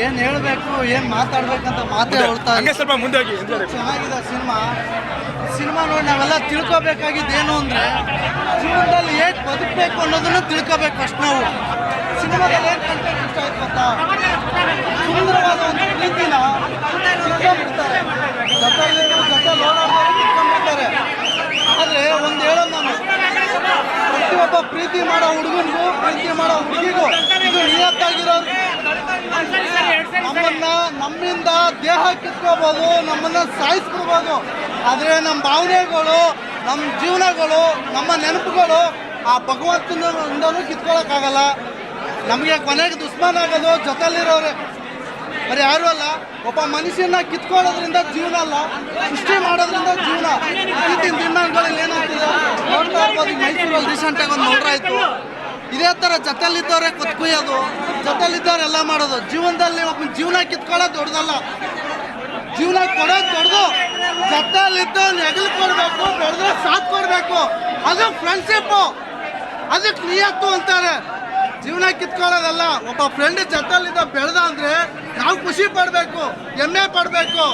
ಏನ್ ಹೇಳ್ಬೇಕು ಏನ್ ಮಾತಾಡ್ಬೇಕಂತ ಮಾತೇ ಹೇಳ್ತಾ ಹಂಗೆ ಸ್ವಲ್ಪ ಮುಂದೆ ಹೋಗಿ ಚೆನ್ನಾಗಿದೆ ಸಿನಿಮಾ. ಸಿನಿಮಾ ನೋಡಿ ನಾವೆಲ್ಲ ತಿಳ್ಕೊಬೇಕಾಗಿದ್ದು ಏನು ಅಂದ್ರೆ ಜೀವನದಲ್ಲಿ ಏನ್ ಬದುಕಬೇಕು ಅನ್ನೋದನ್ನ ತಿಳ್ಕೊಬೇಕು ಫಸ್ಟ್ ನಾವು. ಸಿನಿಮಾದಲ್ಲಿ ಏನು ಕಂಟೆಂಟ್ ಇಷ್ಟ ಆಯ್ತು ಗೊತ್ತಾ? ಸುಂದರವಾದ ಒಂದು ಪ್ರೀತಿನ ತಿಳ್ಕೊಂಡ್ಬಿಡ್ತಾರೆ. ಜೊತೆ ಜೊತೆ ಓಡಾಡೋರು ತಿಳ್ಕೊಂಡ್ಬಿಡ್ತಾರೆ ಆದರೆ ಒಂದು ಹೇಳೋದು ನಾನು. ಪ್ರತಿಯೊಬ್ಬ ಪ್ರೀತಿ ಮಾಡೋ ಹುಡುಗನಿಗೂ ಪ್ರೀತಿ ಮಾಡೋ ಹುಡುಗಿಗೂ ಇದು ನಿಯತ್ತಾಗಿರೋರು ನಮ್ಮನ್ನ ನಮ್ಮಿಂದ ದೇಹ ಕಿತ್ಕೋಬಹುದು ನಮ್ಮನ್ನ ಸಾಯಿಸ್ಬಿಡ್ಬೋದು ಆದರೆ ನಮ್ಮ ಭಾವನೆಗಳು ನಮ್ಮ ಜೀವನಗಳು, ನಮ್ಮ ನೆನಪುಗಳು ಆ ಭಗವಂತನಿಂದನೂ ಕಿತ್ಕೊಳ್ಳೋಕ್ಕಾಗಲ್ಲ ನಮಗೆ ಕೊನೆಗೆ ದುಶ್ಮನ್ ಆಗೋದು ಜೊತೆಲಿರೋರೆ. ಬರೀ ಯಾರು ಅಲ್ಲ, ಒಬ್ಬ ಮನುಷ್ಯನ ಕಿತ್ಕೊಳ್ಳೋದ್ರಿಂದ ಜೀವನ ಅಲ್ಲ, ಸೃಷ್ಟಿ ಮಾಡೋದ್ರಿಂದ ಜೀವನ. ಈ ದಿನಗಳಲ್ಲಿ ಏನಾಗ್ತಿದೆ? ನೋಡ್ತಾ ಇರ್ಬೋದು ಮೈಸೂರು ಮೈಸೂರಲ್ಲಿ ರೀಸೆಂಟಾಗಿ ಒಂದು ನೋಡ್ರಾಯ್ತು ಇದೇ ಥರ ಜೊತೆಲಿದ್ದವ್ರೆ ಕುಯ್ಯೋದು ಎಲ್ಲ ಮಾಡೋದು. ಜೀವನದಲ್ಲಿ ಒಬ್ಬ ಜೀವನ ಕಿತ್ಕೊಳ್ಳೋದು ದೊಡ್ಡದಲ್ಲ. ಜೀವನ ಕೊಡೋದು ದೊಡ್ಡದು. ಜೊತೆಲಿದ್ದು ಹೆಗಲು ಕೊಡಬೇಕು ದೊಡ್ಡದ್ರೆ ಸಾಥ್ ಕೊಡಬೇಕು ಅದು ಫ್ರೆಂಡ್ಶಿಪ್ಪು ಅದಕ್ಕೆ ನಿಯತ್ತು ಅಂತಾರೆ. ಜೀವನ ಕಿತ್ಕೊಳ್ಳೋದಲ್ಲ. ಒಬ್ಬ ಫ್ರೆಂಡ್ ಜೊತೆಲಿದ್ದ ಬೆಳೆದ ಅಂದರೆ ನಾವು ಖುಷಿ ಪಡಬೇಕು, ಹೆಮ್ಮೆ ಪಡಬೇಕು.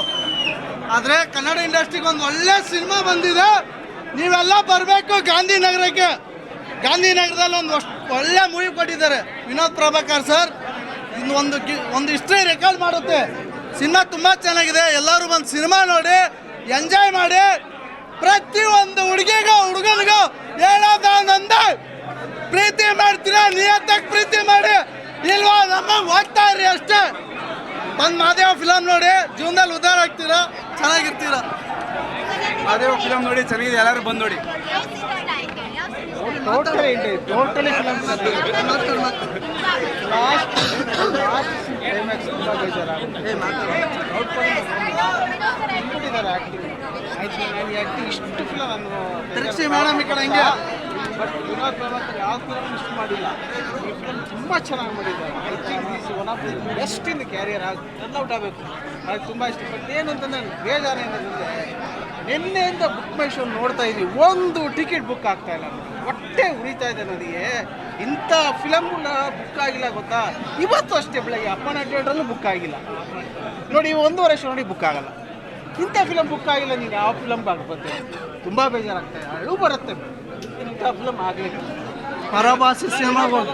ಆದರೆ ಕನ್ನಡ ಇಂಡಸ್ಟ್ರಿಗೆ ಒಂದು ಒಳ್ಳೆ ಸಿನಿಮಾ ಬಂದಿದೆ. ನೀವೆಲ್ಲ ಬರಬೇಕು ಗಾಂಧಿನಗರಕ್ಕೆ. ಗಾಂಧಿನಗರದಲ್ಲಿ ಒಂದು ಅಷ್ಟ್ ಒಳ್ಳೆ ಮೂವಿ ಕೊಟ್ಟಿದ್ದಾರೆ. ವಿನೋದ್ ಪ್ರಭಾಕರ್ ಸರ್, ಇನ್ನು ಒಂದು ಒಂದು ಹಿಸ್ಟ್ರಿ ರೆಕಾರ್ಡ್ ಮಾಡುತ್ತೆ. ಸಿನಿಮಾ ತುಂಬ ಚೆನ್ನಾಗಿದೆ. ಎಲ್ಲರೂ ಬಂದು ಸಿನಿಮಾ ನೋಡಿ ಎಂಜಾಯ್ ಮಾಡಿ, ಪ್ರತಿಯೊಂದು ಹುಡುಗಿಗೂ, ಹುಡುಗನಿಗೂ ಹೇಳೋದಾನಂದ ಪ್ರೀತಿ ಮಾಡ್ತೀರಾ? ನಿಯತ್ತಾಗಿ ಪ್ರೀತಿ ಮಾಡಿ. ಇಲ್ವಾ? ನಮ್ಮ ಹೋಗ್ತಾ ಇರಿ ಅಷ್ಟೇ. ಬಂದು ಮಾದೇವ ಫಿಲಮ್ ನೋಡಿ, ಜೀವನದಲ್ಲಿ ಅದೇ ಫಿಲಮ್ ನೋಡಿ ಚೆನ್ನಾಗಿದೆ ಎಲ್ಲರೂ ಬಂದು ನೋಡಿ. ಟೋಟಲಿ ಟೋಟಲಿ ಫಿಲಮ್ ಇಷ್ಟು ಫಿಲಮ್ ನಾನು ತಿರುಗಿಸಿ ಮೇಡಮ್ ಈ ಕಡೆ ಹಿಂಗೆ. ಬಟ್ ವಿನೋದ್ ಯಾವ ಫಿಲಮ್ ಇಷ್ಟು ಮಾಡಿಲ್ಲ. ಈ ಫಿಲಮ್ ತುಂಬ ಚೆನ್ನಾಗಿ ಮಾಡಿದ್ದಾರೆ. Is one of the best in career ಆಗಿ ರನ್ ಔಟ್ ಆಗಬೇಕು. ನನಗೆ ತುಂಬ ಇಷ್ಟ ಬಟ್ ಏನು ಅಂತಂದ್ರೆ ಬೇಜಾರು ಏನಂತಂದರೆ ನಿನ್ನೆಯಿಂದ ಬುಕ್ ಮೈ ಶೋ ನೋಡ್ತಾ ಇದ್ದೀವಿ ಒಂದು ಟಿಕೆಟ್ ಬುಕ್ ಆಗ್ತಾ ಇಲ್ಲ ನನಗೆ. ಹೊಟ್ಟೆ ಉರಿತಾ ಇದೆ ನನಗೆ. ಇಂಥ ಫಿಲಮ್ನ ಬುಕ್ ಆಗಿಲ್ಲ ಗೊತ್ತಾ? ಇವತ್ತು ಅಷ್ಟೇ ಬೆಳಗ್ಗೆ ಅಪ್ಪನ ಥಿಯೇಟ್ರಲ್ಲೂ ಬುಕ್ ಆಗಿಲ್ಲ. ನೋಡಿ ಒಂದೂವರೆ ಶೋ ನೋಡಿ ಬುಕ್ ಆಗಲ್ಲ. ಇಂಥ ಫಿಲಮ್ ಬುಕ್ ಆಗಿಲ್ಲ, ನೀನು ಯಾವ ಫಿಲಮ್ ಆಗ್ಬೋದು ತುಂಬ ಬೇಜಾರಾಗ್ತದೆ ಅಳು ಬರುತ್ತೆ. ಇಂಥ ಫಿಲಮ್ ಆಗಲಿಕ್ಕೆ. ಪರಭಾಷೆ ಸಿನಿಮಾಗಳು